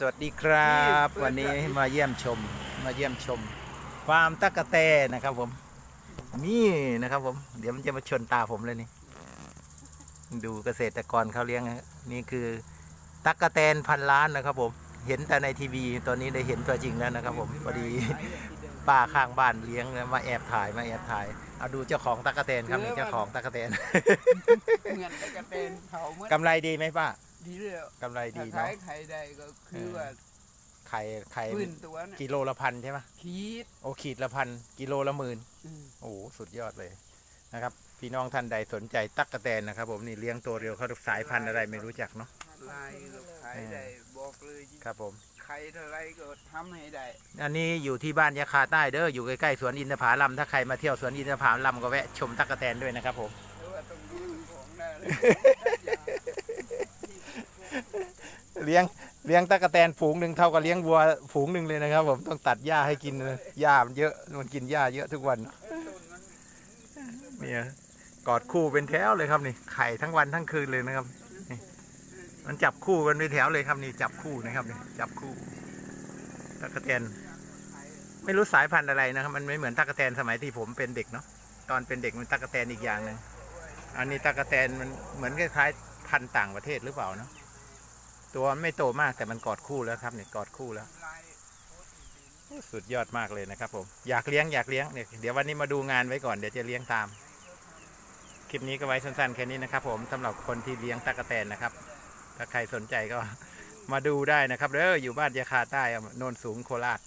สวัสดีครับ วันนี้มาเยี่ยมชมมาเยี่ยมชมฟาร์มตะกะแตนะครับผม นี่นะครับผม เดี๋ยวมันจะมาชนตาผมเลยนี่ ดูเกษตรกรเขาเลี้ยงนะนี่คือตักกะแตนพันล้านนะครับผม เห็นแต่ในทีวีตอนนี้ได้เห็นตัวจริงแล้วนะครับ ผมพอดีป้าข้างบ้านเลี้ยงนะมาแอบถ่ายมาแอบถ่ายเอาดูเจ้าของตักกะแตนครับนี่เจ้าของตักกะแตนเงินได้กระเตนเผาเมื่อกำไรดีไหมป้า ดีเลยอะกำไรถ้าดีขาเนาะยไข่ได้ก็คือว่าไข่ไข่พื้นตัวเนี่ยกิโลละพันใช่ไหมขีดโอขีดละพันกิโลละหมื่น อืม โอ้โหสุดยอดเลยนะครับ พี่น้องท่านใดสนใจตั๊กกะแตนนะครับ ผมนี่เลี้ยงตัวเรียวเขาสายพันธุ์อะไรไม่รู้จักเนาะลายก็ขายได้บอกเลยครับผมไข่เท่าไรก็ทำให้ได้ อันนี้อยู่ที่บ้านยาคาใต้เด้ออยู่ใกล้ๆสวนอินทผลัมถ้าใครมาเที่ยวสวนอินทผลัมก็แวะชมตั๊กกะแตนด้วยนะครับผมหรือว่าต้องดูของได้เลย เลี้ยงเลี้ยงตั๊กะแตนฝูงหนึ่งเท่ากับเลี้ยงวัวฝูงหนึ่งเลยนะครับ ผมต้องตัดหญ้าให้กินหญ้ามันเยอะมันกินหญ้าเยอะทุกวันนมันเนี่ยกอดคู่เป็นแถวเลยครับนี่ไข่ทั้งวันทั้งคืนเลยนะครับนี่มันจับคู่กันเป็นแถวเลยครับนี่จับคู่นะครับนี่จับคู่ตั๊กะแตนไม่รู้สายพันธุ์อะไรนะครับ มันไม่เหมือนตั๊กะแตนสมัยที่ผมเป็นเด็กเนาะตอนเป็นเด็กมันตั๊กะแตนอีกอย่างหนึ่งอันนี้ตั๊กกะแตนมันเหมือนคล้ายๆพันธุ์ต่างประเทศหรือเปล่าเนาะ ตัวมันไม่โตมากแต่มันกอดคู่แล้วครับเนี่ยกอดคู่แล้ว สุดยอดมากเลยนะครับผม อยากเลี้ยงอยากเลี้ยงเนี่ยเดี๋ยววันนี้มาดูงานไว้ก่อนเดี๋ยวจะเลี้ยงตาม คลิปนี้ก็ไว้สั้นๆแค่นี้นะครับ ผมสำหรับคนที่เลี้ยงตะกแตนนะครับ ถ้าใครสนใจก็มาดูได้นะครับเด้ออยู่บ้านยาคาใต้อำเภอโนนสูงโคราช